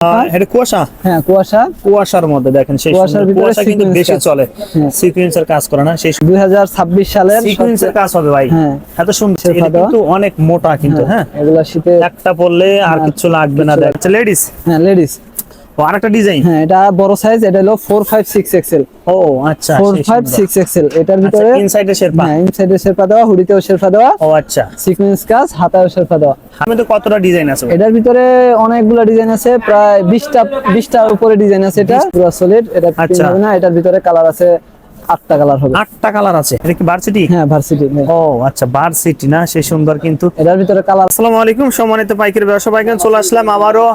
আহ, এটা কুয়াশা? হ্যাঁ কুয়াশা। কুয়াশার মধ্যে দেখেন সেই কুয়াশার কুয়াশা কিন্তু বেশি চলে। হ্যাঁ। সিকুয়েন্সের কাজ করে না সেই দুই সালের সিকুয়েন্সের কাজ হবে ভাই। হ্যাঁ। এত সুন্দর। কিন্তু অনেক মোটা কিন্তু হ্যাঁ। এগুলা শীতে একটা পড়লে আর কিছু লাগবে না দেখ লেডিস হ্যাঁ লেডিস ও আরেকটা ডিজাইন? হ্যাঁ এটা বড় সাইজ এটা হলো ফোর ফাইভ সিক্স এক্সেল ও আচ্ছা ফোর সেই ফাইভ সুন্দর। সিক্স এক্সেল এটার ভিতরে ইনসাইডে শেরপা? হ্যাঁ ইনসাইডে শেরপা দেওয়া হুডিতেও শেরপা দেওয়া। ও আচ্ছা। সিকোয়েন্স কাজ হাতায়ও শেরপা দেওয়া। আমি তো কতটা ডিজাইন আছে? এটার ভিতরে অনেকগুলো ডিজাইন আছে প্রায় বিশটা বিশটার উপরে ডিজাইন আছে এটা। পুরো সলিড এটা আচ্ছা। হবে না এটার ভিতরে কালার আছে আটটা কালার হবে। আটটা কালার আছে। এটা কি ভার্সিটি হ্যাঁ ভার্সিটি ও আচ্ছা ভার্সিটি না? সেই সুন্দর কিন্তু। এটার ভিতরে কালার আসসালামু আলাইকুম সম্মানিত পাইকারি ব্যবসা চলে আসলাম আবারও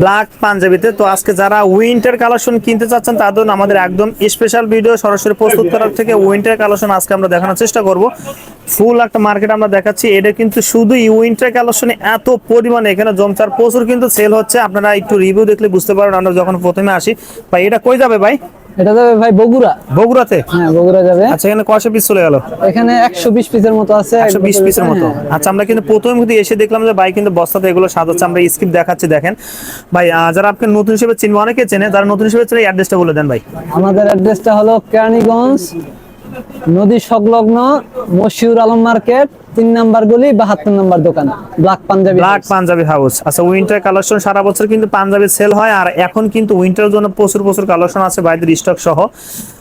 ব্ল্যাক পাঞ্জাবিতে। তো আজকে যারা উইন্টার কালেকশন কিনতে চাচ্ছেন তাদের আমাদের একদম স্পেশাল ভিডিও সরাসরি প্রস্তুত করার থেকে উইন্টার কালেকশন আজকে আমরা দেখানোর চেষ্টা করব। ফুল একটা মার্কেট আমরা দেখাচ্ছি। এটা কিন্তু শুধু উইন্টার কালেকশনে এত পরিমাণে এখানে জমচার প্রচুর কিন্তু সেল হচ্ছে। আপনারা একটু রিভিউ দেখলে বুঝতে পারবেন আমরা যখন প্রথমে আসি। ভাই এটা কই যাবে ভাই? এটা যাবে ভাই বগুড়া। বগুড়াতে? হ্যাঁ বগুড়া যাবে। আচ্ছা এখানে কয়শো পিস চলে গেল? এখানে একশো বিশ পিসের মতো আছে একশো বিশ এক পিসের মতো। হ্যাঁ। আচ্ছা আমরা কিন্তু প্রথম কিন্তু এসে দেখলাম যে ভাই কিন্তু বস্তাতে এগুলো সাজাচ্ছে আমরা স্কিপ দেখাচ্ছি দেখেন। ভাই যারা আপনি নতুন হিসেবে চিনবে অনেকে চেনে যারা নতুন হিসেবে চেনে অ্যাড্রেসটা বলে দেন ভাই। আমাদের অ্যাড্রেসটা হলো কেরানীগঞ্জ নদী সংলগ্ন মশিউর আলম মার্কেট তিন নাম্বার গলি বাহাত্তর নাম্বার দোকান। Black panjabi black panjabi house আচ্ছা উইন্টার কালেকশন সারা বছর কিন্তু পাঞ্জাবি সেল হয় আর এখন কিন্তু উইন্টারের জন্য প্রচুর প্রচুর কালেকশন আছে ভাইদের স্টক সহ।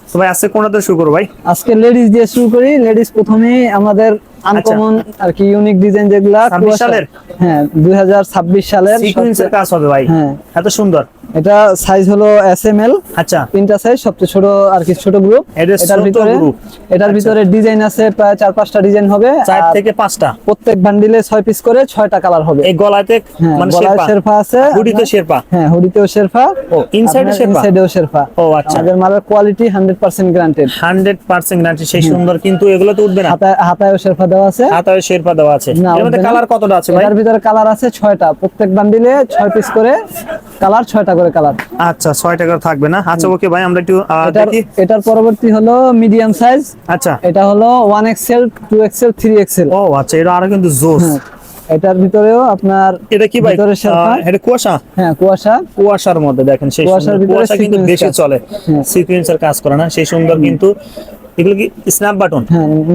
তো ভাই আজকে কোনটা শুরু করব ভাই? আজকে লেডিস দিয়ে শুরু করি। লেডিস প্রথমে আমাদের আনকমন আর কি ইউনিক ডিজাইন যেগুলা 26 সালের? হ্যাঁ দুই সালের সিকুয়েন্সের সবচেয়ে- কাজ হবে ভাই। হ্যাঁ। এত সুন্দর। এটা সাইজ হলো এস এম এল আচ্ছা। তিনটা সাইজ সবচেয়ে ছোট আর কি ছোট গ্রুপ এটার ভিতরে এটার ভিতরে ডিজাইন আছে প্রায় চার পাঁচটা ডিজাইন হবে। চার থেকে পাঁচটা। প্রত্যেক বান্ডিলে ছয় পিস করে ছয়টা কালার হবে। এই গলাতে হ্যাঁ, মানে শেরপা। আছে। হুডিতে শেরপা। হ্যাঁ হুডিতেও শেরপা। ও, এ শেরপা? ইনসাইডেও শেরপা। ও, আচ্ছা। আমাদের মালের quality hundred percent guaranteed hundred percent সেই সুন্দর কিন্তু এগুলো তো উঠবে না। হাতায় হাতায়ও শেরপা দেওয়া আছে। হাতায় শেরপা দেওয়া আছে। এর মধ্যে কালার কতটা আছে ভাই? এটার ভিতরে কালার আছে ছয়টা। প্রত্যেক বান্ডিলে ছয় পিস করে কালার ছয়টা করে কালার আচ্ছা ছয় টাকা থাকবে না? আচ্ছা ওকে ভাই আমরা একটু দেখি। এটার পরবর্তী হলো মিডিয়াম সাইজ আচ্ছা। এটা হলো ও আচ্ছা এটা আরও কিন্তু জোস এটার ভিতরেও আপনার এটা কি ভাই? এটা কুয়াশা? হ্যাঁ কুয়াশা। কুয়াশার মধ্যে দেখেন সেই কুয়াশার ভিতরে কুয়াশা কিন্তু বেশি চলে। সিকুয়েন্সের কাজ করে না সেই সুন্দর কিন্তু এগুলো কি স্ন্যাপ বাটন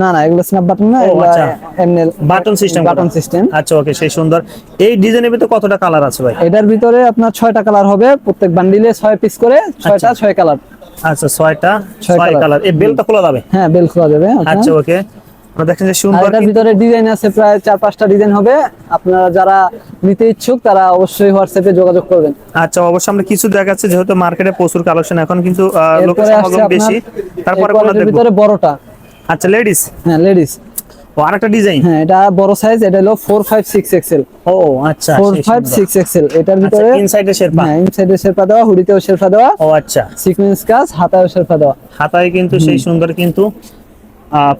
না না এগুলো স্ন্যাপ বাটন না আচ্ছা। এমনি বাটন সিস্টেম বাটন সিস্টেম আচ্ছা ওকে সেই সুন্দর। এই ডিজাইনের ভিতরে কতটা কালার আছে ভাই? এটার ভিতরে আপনার ছয়টা কালার হবে প্রত্যেক বান্ডিলে ছয় পিস করে ছয়টা ছয় কালার আচ্ছা ছয়টা ছয় ছয় colour। কালার এই বেলটা খোলা যাবে? হ্যাঁ বেল খোলা যাবে আচ্ছা ওকে দেখেন যে সুন্দর এটার ভিতরে ডিজাইন আছে প্রায় চার পাঁচটা ডিজাইন হবে। আপনারা যারা নিতে ইচ্ছুক তারা অবশ্যই হোয়াটসঅ্যাপে যোগাযোগ করবেন। আচ্ছা অবশ্যই আমরা কিছু দেখাচ্ছি যেহেতু মার্কেটে প্রচুর কালেকশন এখন কিন্তু লোকের সমাগম বেশি। তারপরে কোনটা quality-র ভিতরে বড়টা। আচ্ছা লেডিস হ্যাঁ লেডিস ও আরেকটা ডিজাইন হ্যাঁ এটা বড় সাইজ এটা হলো ফোর ফাইভ সিক্স এক্সেল ও আচ্ছা ফোর সেই ফাইভ সুন্দর। সিক্স এক্সেল এটার আচ্ছা ভিতরে ইনসাইডে শেরপা? হ্যাঁ ইনসাইডে শেরপা দেওয়া হুডিতেও শেরপা দেওয়া। ও আচ্ছা। সিকোয়েন্স কাজ হাতায়ও শেরপা দেওয়া। হাতায় কিন্তু সেই সুন্দর কিন্তু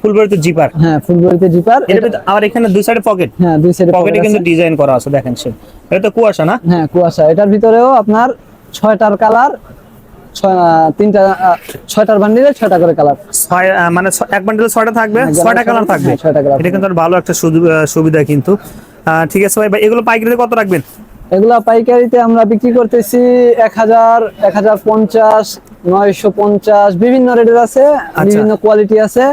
ফুলবাড়িতে জিপার। হ্যাঁ ফুলবড়িতে জিপার। ভিতরে আবার এখানে দুই সাইডে পকেট হ্যাঁ দুই সাইডে পকেটে কিন্তু ডিজাইন করা আছে দেখেন সে। এটা তো কুয়াশা না? হ্যাঁ কুয়াশা। এটার ভিতরেও আপনার ছয়টার কালার তিনটা ছয়টার বান্ডিলে ছয়টা করে কালার মানে এক বান্ডেলে ছয়টা থাকবে হ্যাঁ, ছয়টা কালার থাকবে। হ্যাঁ, এটা কিন্তু ভালো একটা সুবি- সুবিধা কিন্তু। ঠিক আছে ভাই এগুলো পাইকারিতে কত রাখবেন? এগুলা পাইকারিতে আমরা বিক্রি করতেছি এক হাজার এক হাজার পঞ্চাশ নয়শো পঞ্চাশ বিভিন্ন রেটের আছে আচ্ছা। বিভিন্ন কোয়ালিটি আছে।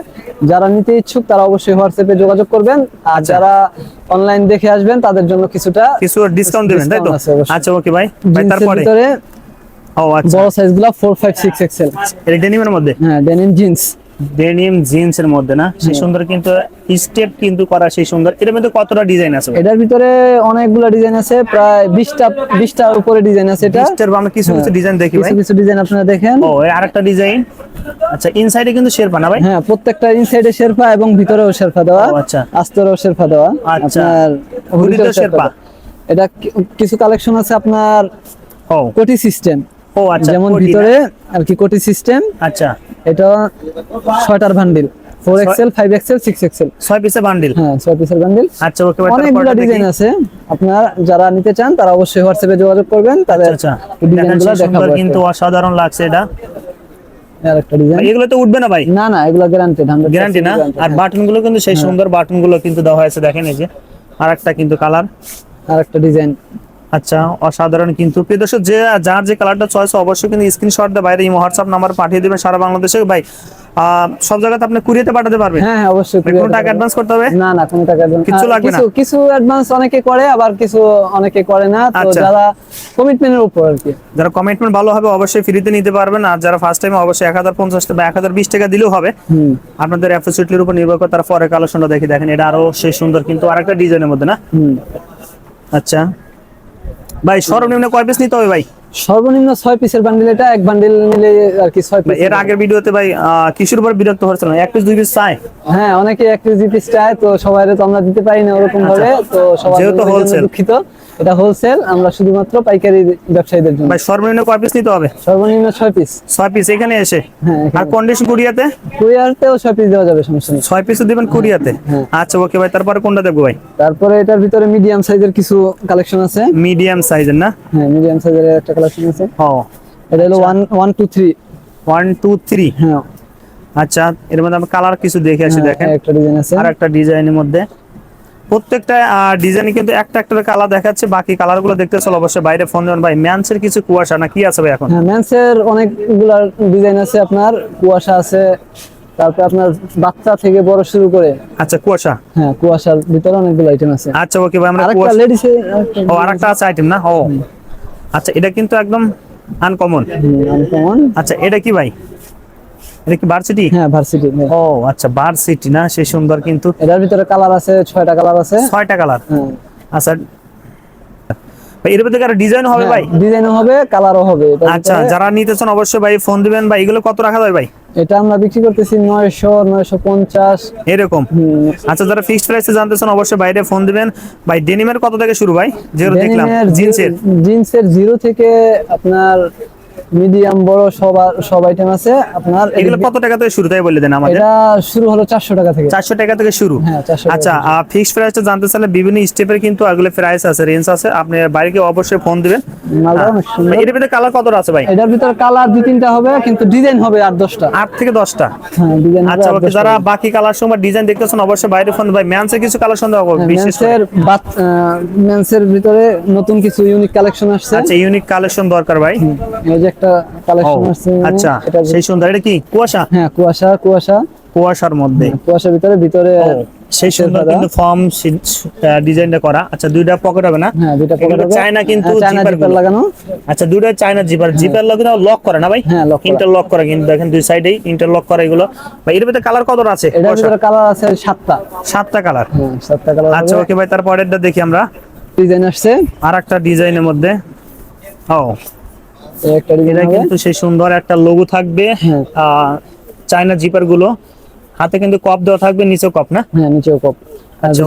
যারা নিতে ইচ্ছুক তারা অবশ্যই হোয়াটসঅ্যাপে যোগাযোগ করবেন। আর আচ্ছা। যারা অনলাইন দেখে আসবেন তাদের জন্য কিছুটা কিছু ডিসকাউন্ট দেবেন তাই তো। আচ্ছা ওকে ভাই ভাই তারপরে? ও আচ্ছা। বড় সাইজগুলো ফোর ফাইভ সিক্স এক্সেল এটা ডেনিমের মধ্যে? হ্যাঁ ডেনিম জিন্স ডেনিম জিন্স এর মধ্যে না? সেই সুন্দর কিন্তু স্টেপ কিন্তু করা সেই সুন্দর। এর মধ্যে কতটা ডিজাইন আছে এটার ভিতরে অনেকগুলো ডিজাইন আছে প্রায় বিশটা বিশটার উপরে ডিজাইন আছে এটা। স্টেপ আমরা কিছু কিছু ডিজাইন দেখি ভাই। কিছু কিছু ডিজাইন আপনারা দেখেন। ও আরেকটা ডিজাইন। আচ্ছা ইনসাইডে কিন্তু শেরপা না ভাই? হ্যাঁ প্রত্যেকটা ইনসাইডে শেরপা এবং ভিতরেও শেরপা দেওয়া। আচ্ছা। আস্তরেও শেরপা দেওয়া। আচ্ছা। আপনার হুডিতেও। শেরপা এটা কিছু কালেকশন আছে আপনার ও। কোটি সিস্টেম ও আচ্ছা যেমন ভিতরে আর কি কোটি সিস্টেম। আচ্ছা। এটা ছয়টার bundle four XL five XL six XL ছয় পিসে বান্ডিল হ্যাঁ ছয় পিসের বান্ডিল আচ্ছা ওকে অনেকগুলো ডিজাইন আছে। আপনার যারা নিতে চান তারা অবশ্যই হোয়াটসঅ্যাপে যোগাযোগ করবেন। তাদের আচ্ছা ডিজাইনগুলো দেখাবো কিন্তু অসাধারণ লাগছে এটা। এগুলো তো উঠবে না ভাই? না না এগুলো হান্ড্রেড গ্যারান্টি না? আর বাটনগুলো কিন্তু সেই সুন্দর বাটনগুলো কিন্তু দেওয়া হয়েছে দেখেন এই যে। আর একটা কিন্তু কালার আরেকটা ডিজাইন আচ্ছা অসাধারণ কিন্তু। প্রিয় দর্শক যে যার যে কালারটা চয়েস অবশ্যই কিন্তু স্ক্রিনশট দিয়ে বাইরে এই হোয়াটসঅ্যাপ নাম্বার পাঠিয়ে দিবেন সারা বাংলাদেশে। ভাই সব জায়গাতে আপনি কুরিয়াতে পাঠাতে পারবেন? হ্যাঁ হ্যাঁ অবশ্যই ভাই, কোনো টাকা অ্যাডভান্স করতে হবে? না না কোনো টাকা আর লাগবে না? কিছু কিছু অ্যাডভান্স অনেকে করে আবার কিছু অনেকে করে না। তো আচ্ছা। যারা কমিটমেন্টের উপর আর কি। যারা কমিটমেন্ট ভালো হবে অবশ্যই ফ্রিতে নিতে পারবেন। আর যারা ফার্স্ট টাইম অবশ্যই এক হাজার পঞ্চাশ বা এক হাজার বিশ টাকা দিলেও হবে। আপনাদের অ্যাফিসিটির উপর নির্ভর করে তার পরে কালেকশনটা দেখে দেখেন। এটা আরও সেই সুন্দর কিন্তু আরেকটা ডিজাইনের মধ্যে না? আচ্ছা। ভাই সর্বনিম্ন কয় পিস নিতে হবে ভাই? সর্বনিম্ন ছয় পিসের বান্ডিল এটা এক বান্ডিল নিলে আর কি পিস এর আগের ভিডিওতে ভাই উপর বিরক্ত এক পিস দুই পিস চাই হ্যাঁ অনেকে এক কেজি পিস চায় তো তো আমরা দিতে পারি না ওরকম ভাবে তো যেহেতু wholesale। দুঃখিত। এটা হোলসেল আমরা শুধুমাত্র পাইকারি ব্যবসায়ীদের জন্য। ভাই সর্বনিম্ন কয় পিস নিতে হবে? সর্বনিম্ন ছয় পিস ছয় পিস এখানে এসে? হ্যাঁ আর কন্ডিশন কুরিয়াতে? কুরিয়ারতেও ছয় পিস দেওয়া যাবে সমস্যা নেই। ছয় পিসও দিবেন কুরিয়াতে? হ্যাঁ। আচ্ছা ওকে ভাই তারপরে কোনটা দেখব ভাই? তারপরে এটার ভিতরে মিডিয়াম সাইজের কিছু কালেকশন আছে। মিডিয়াম সাইজের না? হ্যাঁ মিডিয়াম সাইজের একটা কালেকশন আছে ও এটা হলো one one two three one two three হ্যাঁ। আচ্ছা এর মধ্যে আমি কালার কিছু দেখে আসি দেখেন। হ্যাঁ, একটা ডিজাইন আছে। আর একটা ডিজাইনের মধ্যে। প্রত্যেকটা ডিজাইনে কিন্তু একটা একটা কালার দেখাচ্ছে বাকি কালারগুলো দেখতে চলো অবশ্যই বাইরে ফোন দেবেন। ভাই ম্যানসের কিছু কুয়াশা না কি আছে ভাই এখন? হ্যাঁ মেন্সের অনেকগুলা ডিজাইন আছে আপনার। কুয়াশা আছে তারপরে আপনার বাচ্চা থেকে বড় শুরু করে। আচ্ছা কুয়াশা? হ্যাঁ কুয়াশার ভিতরে অনেকগুলো আইটেম আছে। আচ্ছা ওকে ভাই আমরা কুয়াশা লেডিস ও আরেকটা আছে আইটেম না? ও। আচ্ছা এটা কিন্তু একদম আনকমন আনকমন আচ্ছা এটা কি ভাই? এটা কি ভার্সিটি হ্যাঁ ভার্সিটি ও আচ্ছা ভার্সিটি না সেই সুন্দর কিন্তু। এটার ভিতরে কালার আছে ছয়টা কালার আছে। ছয়টা কালার হ্যাঁ। আচ্ছা ভাই এর ভিতরে ডিজাইন হবে ভাই? ডিজাইনও হবে কালারও হবে। আচ্ছা যারা নিতে চান অবশ্যই ভাই ফোন দিবেন। ভাই এগুলো কত রাখা যায় ভাই? এটা আমরা বিক্রি করতেছি নয়শো নয়শো পঞ্চাশ। এরকম? আচ্ছা যারা ফিক্সড প্রাইসে জানতে চান অবশ্যই বাইরে ফোন দিবেন। ভাই ডেনিমের কত থেকে শুরু ভাই? জিরো দেখলাম জিন্সের জিন্সের জিরো থেকে আপনার মিডিয়াম বড় সব সব আইটেম আছে। আপনার এগুলো কত টাকা থেকে শুরু তাই বলে দেন আমাদের? এটা শুরু হলো চারশো টাকা থেকে। চারশো টাকা থেকে শুরু? হ্যাঁ, 400 আচ্ছা ফিক্সড প্রাইসটা জানতে চাইলে বিভিন্ন স্টেপের কিন্তু এগুলো প্রাইস আছে রেঞ্জ আছে। আপনি বাড়িকে অবশ্যই ফোন দিবেন। এর ভিতরে কালার কত আছে ভাই? এটার ভিতরে কালার দুই তিনটা হবে কিন্তু ডিজাইন হবে আর দশটা। আট থেকে দশটা? হ্যাঁ ডিজাইন হবে আচ্ছা ওকে যারা বাকি কালার সময় ডিজাইন দেখতেছেন অবশ্যই বাইরে ফোন ভাই ম্যানসের কিছু কালার সন্দেহ বিশেষ করে। মেন্সের মেন্সের ভিতরে নতুন কিছু ইউনিক কালেকশন আসছে। আচ্ছা ইউনিক কালেকশন দরকার ভাই। এই যে একটা কালেকশন আসছে আচ্ছা সেই সুন্দর এটা কি কুয়াশা? হ্যাঁ কুয়াশা কুয়াশা। কুয়াশার মধ্যে। কুয়াশার ভিতরে ভিতরে সেই সুন্দর। কিন্তু ফর্ম ডিজাইনটা করা। আচ্ছা দুইটা পকেট হবে না? হ্যাঁ দুইটা পকেট হবে। চায়না কিন্তু হ্যাঁ, চায়না জিপার লাগানো। আচ্ছা দুইটা China zipper zipper lock lock করে না ভাই? হ্যাঁ, করা। ইন্টারলক করা কিন্তু দেখেন দুই সাইডেই ইন্টারলক করা এগুলো। ভাই এর ভিতরে কালার কতটা আছে? এটার? ভিতরে কালার আছে সাতটা। সাতটা কালার হ্যাঁ সাতটা কালার আচ্ছা ওকে ভাই তার পরেরটা দেখি আমরা। ডিজাইন আসছে। আর একটা ডিজাইনের মধ্যে। ও এটা কিন্তু সেই সুন্দর একটা লোগো থাকবে। হ্যাঁ। চায়না জিপারগুলো। হাতে কিন্তু কপ দেওয়া থাকবে নিচে কপ না? হ্যাঁ নিচেও কপ আচ্ছা,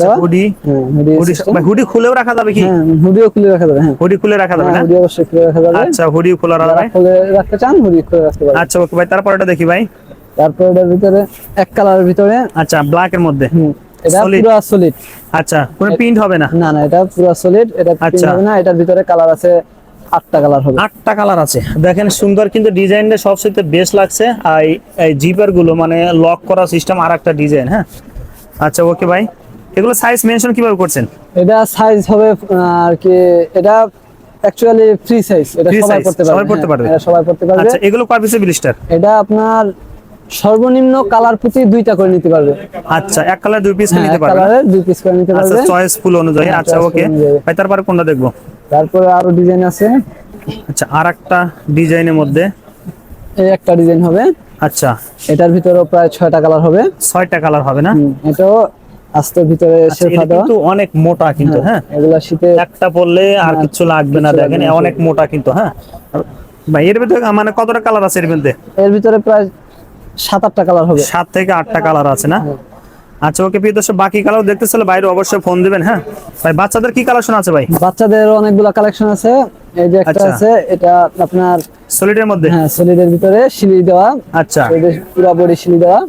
দেওয়া। হুডি হ্যাঁ খুলেও রাখা যাবে কি? হ্যাঁ হুডিও খুলে রাখা যাবে হ্যাঁ। হুডি খুলে রাখা যাবে হ্যাঁ, হুডি অবশ্যই খুলে রাখা যাবে। আচ্ছা হুডি খোলা যারা খুলে রাখতে চান হুডি খুলে রাখতে পারবেন আচ্ছা ওকে ভাই তারপর এটা দেখি ভাই। তারপর এটার ভিতরে এক কালারের ভিতরে। আচ্ছা ব্ল্যাক এর মধ্যে। এটা Solid? পুরো সলিড আচ্ছা কোনো প্রিন্ট হবে না? না না এটা পুরো সলিড এটা আচ্ছা। হবে না এটার ভিতরে কালার আছে আটটা কালার হবে। আটটা কালার আছে। দেখেন সুন্দর কিন্তু ডিজাইনটা সবচেয়ে বেস্ট লাগছে। আর এই- জিপারগুলো মানে লক করা সিস্টেম আর একটা ডিজাইন হ্যাঁ? আচ্ছা ওকে ভাই। এগুলো সাইজ মেনশন কীভাবে করছেন? এটা সাইজ হবে আর কি এটা অ্যাকচুয়ালি ফ্রি সাইজ এটা সবাই সবাই পারবে হ্যাঁ, পারবে। এটা সবাই পড়তে পারবে। আচ্ছা এগুলো কয় পিসের ব্লিস্টার এটা আপনার সর্বনিম্ন কালার প্রতি দুইটা করে নিতে পারবে। আচ্ছা এক কালার দুই পিস হ্যাঁ, নিতে এক পারবেন দুই পিস করে নিতে আচ্ছা পারবে। চয়েস ফুল অনুযায়ী। হ্যাঁ, আচ্ছা ওকে। ভাই তারপরে কোনটা দেখব? তারপরে আরও ডিজাইন আছে। আচ্ছা আর একটা ডিজাইনের মধ্যে? এই একটা ডিজাইন হবে। আচ্ছা। এটার ভিতরেও প্রায় ছয়টা কালার হবে। ছয়টা কালার হবে না? এটাও আস্তের ভিতরে আচ্ছা, দেওয়া কিন্তু অনেক মোটা কিন্তু হ্যাঁ এগুলা শীতে একটা পরলে আর হ্যাঁ, কিছু লাগবে না দেখেন অনেক মোটা কিন্তু হ্যাঁ? ভাই এর ভিতরে মানে কতটা কালার আছে এর মধ্যে? এর ভিতরে প্রায় সাত আটটা কালার হবে। সাত থেকে আটটা কালার আছে না? আচ্ছা ওকে প্রিয় দর্শক বাকি কালার দেখতে চাইলে বাইরে অবশ্যই ফোন দিবেন হ্যাঁ? ভাই বাচ্চাদের কি কালেকশন আছে ভাই? বাচ্চাদের অনেকগুলো কালেকশন আছে। এই যে একটা আচ্ছা। আছে এটা আপনার সলিডের মধ্যে? হ্যাঁ সলিডের ভিতরে সিলি দেওয়া। আচ্ছা। পুরো বডি সিলি দেওয়া।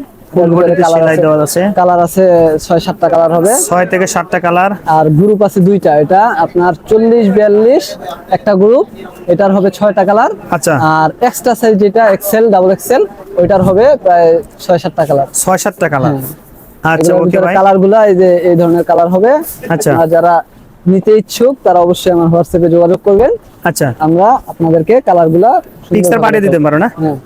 কালার আছে। ছয় সাতটা কালার হবে। ছয় থেকে সাতটা কালার আর গ্রুপ আছে দুইটা। এটা আপনার চল্লিশ বিয়াল্লিশ একটা গ্রুপ এটার হবে ছয়টা কালার আচ্ছা। আর এক্সট্রা সাইজ যেটা এক্সেল ডাবল এক্সেল ওইটার হবে প্রায় ছয় সাতটা কালার ছয় সাতটা কালার। আচ্ছা ওকে ভাই কালারগুলা এই যে এই ধরনের কালার হবে। আচ্ছা। আর যারা নিতে ইচ্ছুক তারা অবশ্যই আমার হোয়াটসঅ্যাপে যোগাযোগ করবেন। আচ্ছা। আমরা আপনাদেরকে কালারগুলো পিকচার পাঠিয়ে দিতে পারো না? হ্যাঁ।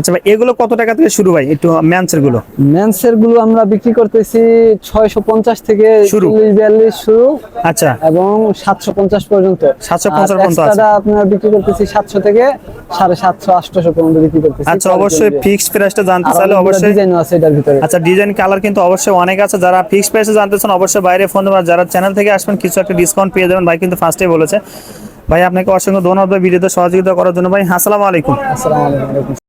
আচ্ছা ভাই এগুলো কত টাকা থেকে শুরু ভাই? একটু ম্যানসেরগুলো মেন্সেরগুলো আমরা বিক্রি করতেছি ছয়শো পঞ্চাশ থেকে শুরু। চল্লিশ বিয়াল্লিশ শুরু। আচ্ছা। এবং সাতশো পঞ্চাশ পর্যন্ত। 750 পর্যন্ত আছে। আপনার বিক্রি করতেছি সাতশো থেকে সাড়ে সাতশো আটশো পর্যন্ত বিক্রি করতেছি। আচ্ছা অবশ্যই ফিক্স প্রাইসটা জানতে চাইলে অবশ্যই ডিজাইন আছে এটার ভিতরে। আচ্ছা ডিজাইন কালার কিন্তু অবশ্যই অনেক আছে। যারা ফিক্স প্রাইসে জানতে চান অবশ্যই বাইরে ফোন দেবেন। যারা চ্যানেল থেকে আসবেন কিছু একটা ডিসকাউন্ট পেয়ে যাবেন। ভাই কিন্তু ফার্স্টেই বলেছে। ভাই আপনাকে অসংখ্য ধন্যবাদ। ভিডিওতে সহযোগিতা করার জন্য। ভাই আসসালামু আলাইকুম। আসসালামু আলাইকুম।